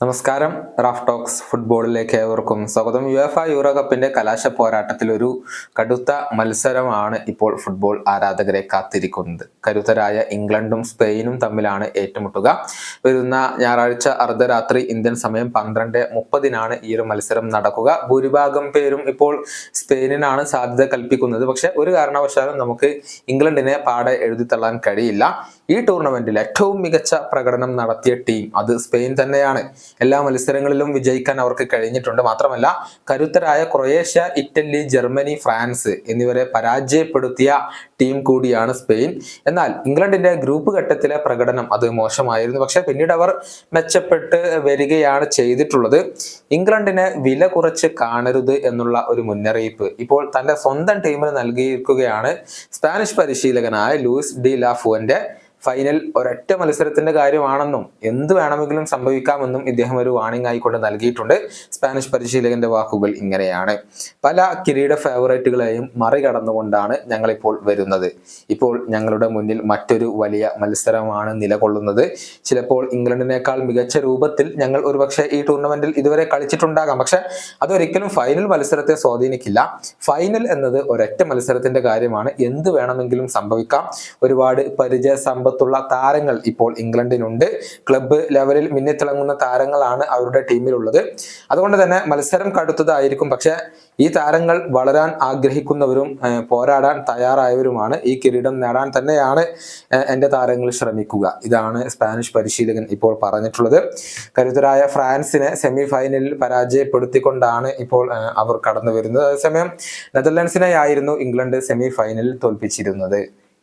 നമസ്കാരം. Raf talks ഫുട്ബോളിലേക്ക് ഏവർക്കും സ്വാഗതം. യു എഫ് യൂറോ കപ്പിന്റെ കലാശ പോരാട്ടത്തിൽ ഒരു കടുത്ത മത്സരമാണ് ഇപ്പോൾ ഫുട്ബോൾ ആരാധകരെ കാത്തിരിക്കുന്നത്. കരുത്തരായ ഇംഗ്ലണ്ടും സ്പെയിനും തമ്മിലാണ് ഏറ്റുമുട്ടുക. വരുന്ന ഞായറാഴ്ച അർദ്ധരാത്രി ഇന്ത്യൻ സമയം പന്ത്രണ്ട് മുപ്പതിനാണ് ഈ ഒരു മത്സരം നടക്കുക. ഭൂരിഭാഗം പേരും ഇപ്പോൾ സ്പെയിനിനാണ് സാധ്യത കൽപ്പിക്കുന്നത്. പക്ഷെ ഒരു കാരണവശാലും നമുക്ക് ഇംഗ്ലണ്ടിനെ പാടെ എഴുതിത്തള്ളാൻ കഴിയില്ല. ഈ ടൂർണമെന്റിൽ ഏറ്റവും മികച്ച പ്രകടനം നടത്തിയ ടീം അത് സ്പെയിൻ തന്നെയാണ്. എല്ലാ മത്സരങ്ങളിലും വിജയിക്കാൻ അവർക്ക് കഴിഞ്ഞിട്ടുണ്ട്. മാത്രമല്ല കരുത്തരായ ക്രൊയേഷ്യ ഇറ്റലി ജർമ്മനി ഫ്രാൻസ് എന്നിവരെ പരാജയപ്പെടുത്തിയ ടീം കൂടിയാണ് സ്പെയിൻ. എന്നാൽ ഇംഗ്ലണ്ടിന്റെ ഗ്രൂപ്പ് ഘട്ടത്തിലെ പ്രകടനം അത് മോശമായിരുന്നു. പക്ഷെ പിന്നീട് അവർ മെച്ചപ്പെട്ട് വരികയാണ് ചെയ്തിട്ടുള്ളത്. ഇംഗ്ലണ്ടിനെ വില കുറച്ച് കാണരുത് എന്നുള്ള ഒരു മുന്നറിയിപ്പ് ഇപ്പോൾ തന്റെ സ്വന്തം ടീമിന് നൽകിയിരിക്കുകയാണ് സ്പാനിഷ് പരിശീലകനായ ലൂയിസ് ഡി ലാഫുവന്റെ ഫൈനൽ ഒരൊറ്റ മത്സരത്തിന്റെ കാര്യമാണെന്നും എന്ത് വേണമെങ്കിലും സംഭവിക്കാമെന്നും ഇദ്ദേഹം ഒരു വാണിംഗ് ആയിക്കൊണ്ട് നൽകിയിട്ടുണ്ട്. സ്പാനിഷ് പരിശീലകന്റെ വാക്കുകൾ ഇങ്ങനെയാണ്. പല കിരീട ഫേവറേറ്റുകളെയും മറികടന്നുകൊണ്ടാണ് ഞങ്ങളിപ്പോൾ വരുന്നത്. ഇപ്പോൾ ഞങ്ങളുടെ മുന്നിൽ മറ്റൊരു വലിയ മത്സരമാണ് നിലകൊള്ളുന്നത്. ചിലപ്പോൾ ഇംഗ്ലണ്ടിനേക്കാൾ മികച്ച രൂപത്തിൽ ഞങ്ങൾ ഒരുപക്ഷെ ഈ ടൂർണമെന്റിൽ ഇതുവരെ കളിച്ചിട്ടുണ്ടാകാം. പക്ഷെ അതൊരിക്കലും ഫൈനൽ മത്സരത്തെ സ്വാധീനിക്കില്ല. ഫൈനൽ എന്നത് ഒരൊറ്റ മത്സരത്തിന്റെ കാര്യമാണ്. എന്ത് വേണമെങ്കിലും സംഭവിക്കാം. ഒരുപാട് പരിചയ സമ്പത്തുള്ള താരങ്ങൾ ഇപ്പോൾ ഇംഗ്ലണ്ടിനുണ്ട്. ക്ലബ്ബ് ലെവലിൽ മിന്നിത്തിളങ്ങുന്ന താരങ്ങളാണ് അവരുടെ ടീമിലുള്ളത് അതുകൊണ്ട് തന്നെ മത്സരം കടുത്തതായിരിക്കും. പക്ഷെ ഈ താരങ്ങൾ വളരാൻ ആഗ്രഹിക്കുന്നവരും പോരാടാൻ തയ്യാറായവരുമാണ്. ഈ കിരീടം നേടാൻ തന്നെയാണ് എന്റെ താരങ്ങൾ ശ്രമിക്കുക. ഇതാണ് സ്പാനിഷ് പരിശീലകൻ ഇപ്പോൾ പറഞ്ഞിട്ടുള്ളത്. കരുത്തരായ ഫ്രാൻസിനെ സെമി ഫൈനലിൽ പരാജയപ്പെടുത്തിക്കൊണ്ടാണ് ഇപ്പോൾ അവർ കടന്നു വരുന്നത് അതേസമയം നെതർലൻഡ്സിനെ ആയിരുന്നു ഇംഗ്ലണ്ട് സെമി ഫൈനലിൽ തോൽപ്പിച്ചിരുന്നത്.